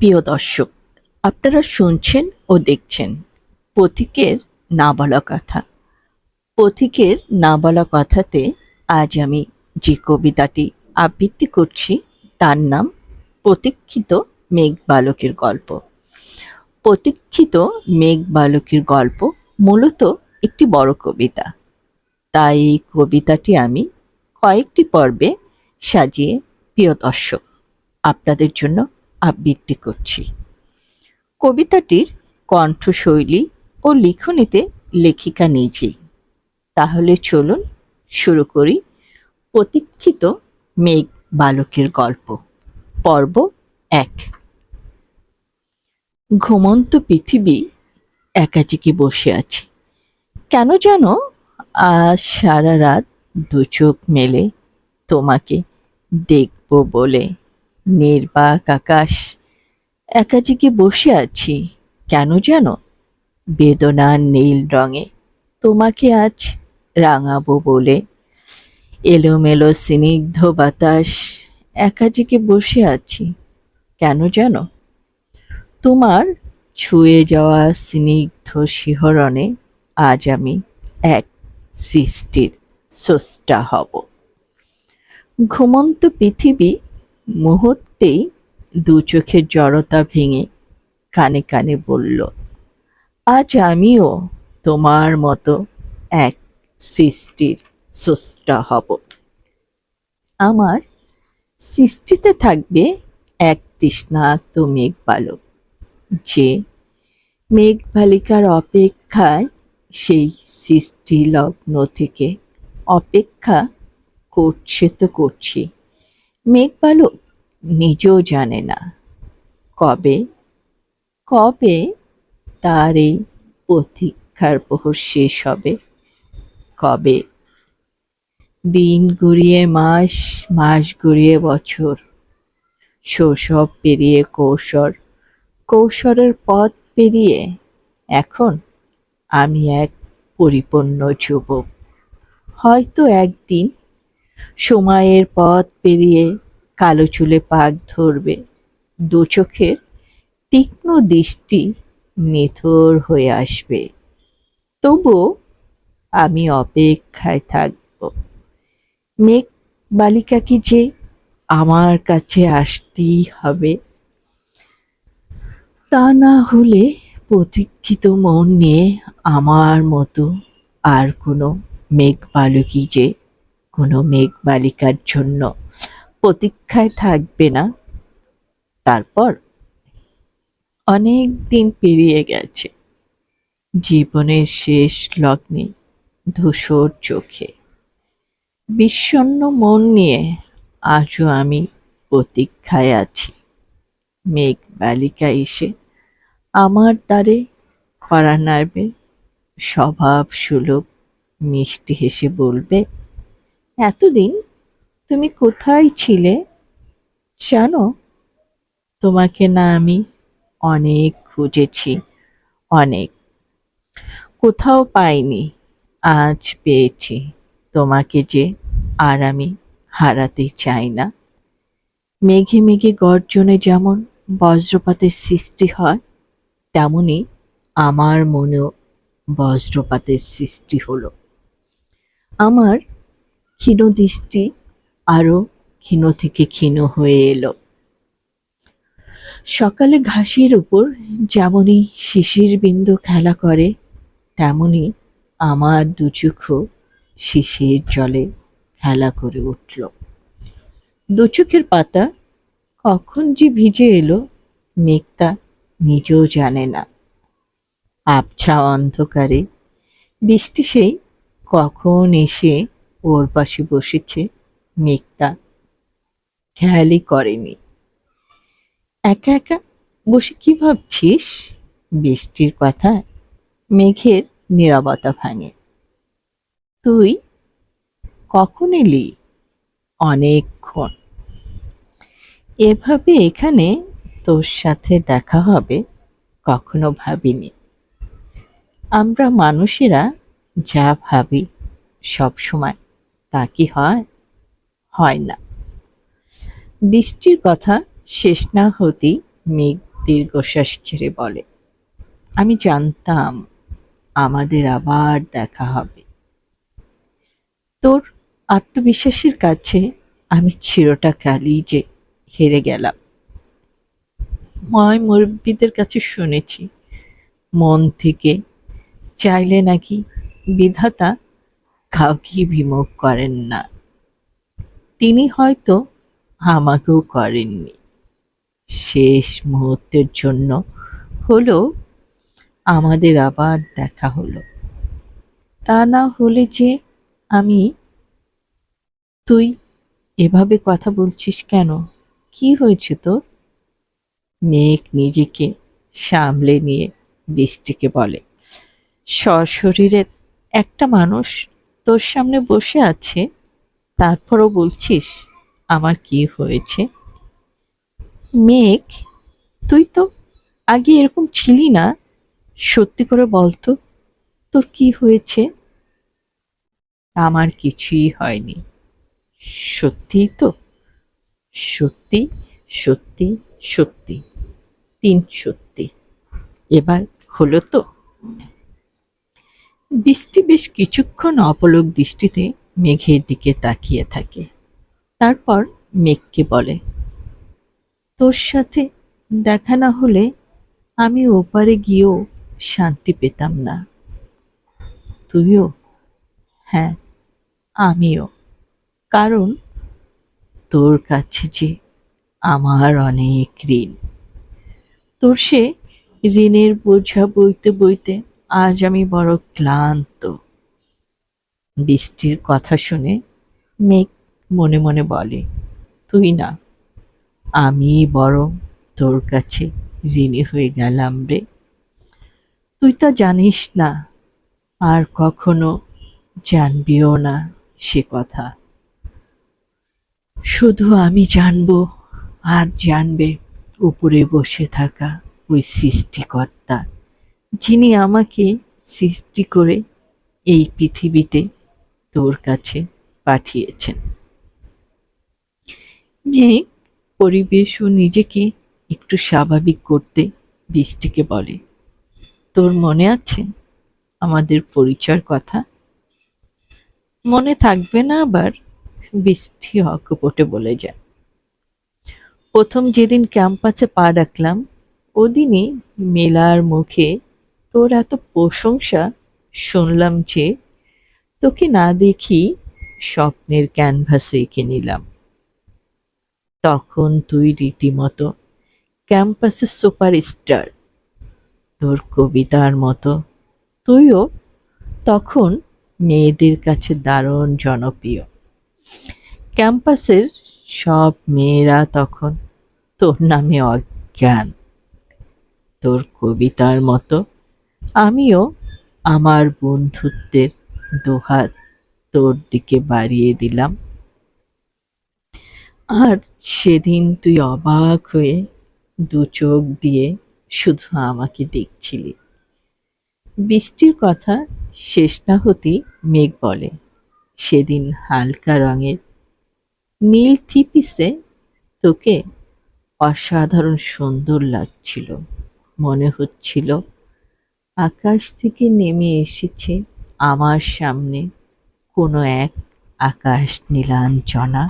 প্রিয় দর্শক, আপনারা শুনছেন ও দেখছেন পথিকের না বলা কথা। পথিকের না বলা কথাতে আজ আমি যে কবিতাটি আবৃত্তি করছি, তার নাম প্রতীক্ষিত মেঘ বালকের গল্প। প্রতীক্ষিত মেঘ বালকের গল্প মূলত একটি বড় কবিতা। তাই এই কবিতাটি আমি কয়েকটি পর্বে সাজিয়ে, প্রিয় দর্শক, আপনাদের জন্য আবৃত্তি করছি। কবিতাটির কণ্ঠশৈলী ও লিখনীতে লেখিকা নিজেই। তাহলে চলুন শুরু করি প্রতীক্ষিত মেঘ বালকের গল্প, পর্ব এক। ঘুমন্ত পৃথিবী একাচিকে বসে আছে। কেন যেন আজ সারা রাত দু চোখ মেলে তোমাকে দেখব বলে। নির্বাক আকাশ একাচিকে বসে আছি। কেন যেন? বেদনার নীল রঙে তোমাকে আজ রাঙাবো বলে। এলোমেলো স্নিগ্ধ বাতাস একা একাচিকে বসে আছি। কেন যেন? তোমার ছুঁয়ে যাওয়া স্নিগ্ধ শিহরণে আজ আমি এক সৃষ্টির স্রষ্টা হব। ঘুমন্ত পৃথিবী মুহূর্তেই দু চোখের জড়তা ভেঙে কানে কানে বলল, আজ আমিও তোমার মতো এক সৃষ্টির স্রষ্টা হব। আমার সৃষ্টিতে থাকবে এক তৃষ্ণাক্ত মেঘ বালক যে মেঘ বালিকার অপেক্ষায় সেই সৃষ্টি লগ্ন থেকে অপেক্ষা করছে তো করছি। মেঘ বালক নিজেও জানে না। কবে? কবে তার এই প্রতীক্ষার প্রহর শেষ হবে? কবে? দিন গড়িয়ে মাস মাস গড়িয়ে বছর। শৈশব পেরিয়ে কৌশল। কৌশলের পথ পেরিয়ে এখন আমি এক পরিপূর্ণ যুবক। হয়তো একদিন সময়ের পথ পেরিয়ে কালো চুলে পাক ধরবে। দু চোখের তীক্ষ্ণ দৃষ্টি নিথর হয়ে আসবে। তবু আমি অপেক্ষায় থাকব। মেঘ বালিকাকে যে আমার কাছে আসতেই হবে? তা না হলে প্রতীক্ষিত মন নিয়ে আমার মতো আর কোনো মেঘ বালকই যে কোনো মেঘ বালিকার জন্য প্রতীক্ষায় থাকবে না। তারপর অনেক দিন পেরিয়ে গেছে। জীবনের শেষ লগ্নে ধূসর চোখে বিষণ্ণ মন নিয়ে আজও আমি প্রতীক্ষায় আছি। মেঘ বালিকা এসে আমার দ্বারে কড়া নাড়বে স্বভাব সুলভ মিষ্টি হেসে বলবে এতদিন তুমি কোথায় ছিলে জানো? তোমাকে না আমি অনেক খুঁজেছি, অনেক। কোথাও পাইনি, আজ পেয়েছি। তোমাকে যে আর আমি হারাতে চাই না। মেঘে মেঘে গর্জনে যেমন বজ্রপাতের সৃষ্টি হয়, তেমনি আমার মনেও বজ্রপাতের সৃষ্টি হলো। আমার ক্ষীণ দৃষ্টি আরও ক্ষীণ থেকে ক্ষীণ হয়ে এলো। সকালে ঘাসের উপর যেমনই শিশির বিন্দু খেলা করে তেমনি আমার দু চোখও শিশির জলে খেলা করে উঠল। দু চোখের পাতা কখন যে ভিজে এলো মেঘটা নিজেও জানে না। আবছা অন্ধকারে বৃষ্টি সেই কখন এসে ওর পাশে বসেছে মেঘটা খেয়ালই করেনি। একা একা বসে কি ভাবছিস? বৃষ্টির কথা মেঘের নীরবতা ভাঙে। তুই কখন এলি? অনেকক্ষণ। এভাবে এখানে তোর সাথে দেখা হবে কখনো ভাবিনি। আমরা মানুষেরা যা ভাবি সব সময় তা কি হয়? হয় না। বৃষ্টির কথা শেষ না হতেই মেঘ দীর্ঘশ্বাস ছেড়ে বলে, আমি জানতাম আমাদের আবার দেখা হবে। তোর আত্মবিশ্বাসের কাছে আমি চিরটা কালই যে হেরে গেলাম। ময় মুরব্বীদের কাছে শুনেছি, মন থেকে চাইলে নাকি বিধাতা কাউকে বিমুখ করেন না। তিনি হয়তো আমাকেও করেননি। শেষ মুহূর্তের জন্য হলো আমাদের আবার দেখা হলো। তা না হলে যে আমি তুই এভাবে কথা বলছিস কেন? কি হয়েছে তোর? মেঘ নিজেকে সামলে নিয়ে বৃষ্টিকে বলে, সশরীরের একটা মানুষ তোর সামনে বসে আছে, তারপরও বলছিস আমার কি হয়েছে? মেঘ, তুই তো আগে এরকম ছিলি না। সত্যি করে বলতো, তোর কি হয়েছে? আমার কিছুই হয়নি। সত্যিই তো? সত্যি সত্যি সত্যি। তিন সত্যি। এবার হলো তো? বৃষ্টি বেশ কিছুক্ষণ অপলক দৃষ্টিতে মেঘের দিকে তাকিয়ে থাকে। তারপর মেঘকে বলে, তোর সাথে দেখা না হলে আমি ওপারে গিয়েও শান্তি পেতাম না। তুইও? হ্যাঁ আমিও। কারণ তোর কাছে যে আমার অনেক ঋণ। তোর সে ঋণের বোঝা বইতে বইতে আজ আমি বড় ক্লান্ত। বৃষ্টির কথা শুনে মেঘ মনে মনে বলে, তুই না আমি বরং তোর কাছে ঋণী হয়ে গেলাম রে। তুই তা জানিস না, আর কখনো জানবিও না সে কথা। শুধু আমি জানব, আর জানবে উপরে বসে থাকা ওই সৃষ্টিকর্তা। যিনি আমাকে সৃষ্টি করে এই পৃথিবীতে তোর কাছে পাঠিয়েছেন। মেঘ পরিবেশ ও নিজেকে একটু স্বাভাবিক করতে বৃষ্টিকে বলে। তোর মনে আছে আমাদের পরিচয়ের কথা? মনে থাকবে না আবার বৃষ্টি অকপটে বলে যায়। প্রথম যেদিন ক্যাম্পাসে পা রাখলাম, ওদিনই মেলার মুখে তোর এত প্রশংসা শুনলাম যে তোকে না দেখি স্বপ্নের ক্যানভাসে এঁকে নিলাম। তখন তুই রীতিমতো ক্যাম্পাসের সুপারস্টার তোর কবিতার মতো। তুইও তখন মেয়েদের কাছে দারুণ জনপ্রিয়। ক্যাম্পাসের সব মেয়েরা তখন তোর নামে অজ্ঞান। তোর কবিতার মতো আমিও আমার বন্ধুত্বের দুহাত তোর দিকে বাড়িয়ে দিলাম। আর সেদিন তুই অবাক হয়ে দু চোখ দিয়ে শুধু আমাকে দেখছিলি। বৃষ্টির কথা শেষ না হতেই মেঘ বলে, সেদিন হালকা রঙের নীল থিপিসে তোকে অসাধারণ সুন্দর লাগছিল, মনে হচ্ছিল আকাশ থেকে নেমে এসেছে আমার সামনে। কোনো এক আকাশ নীলাঞ্জনা।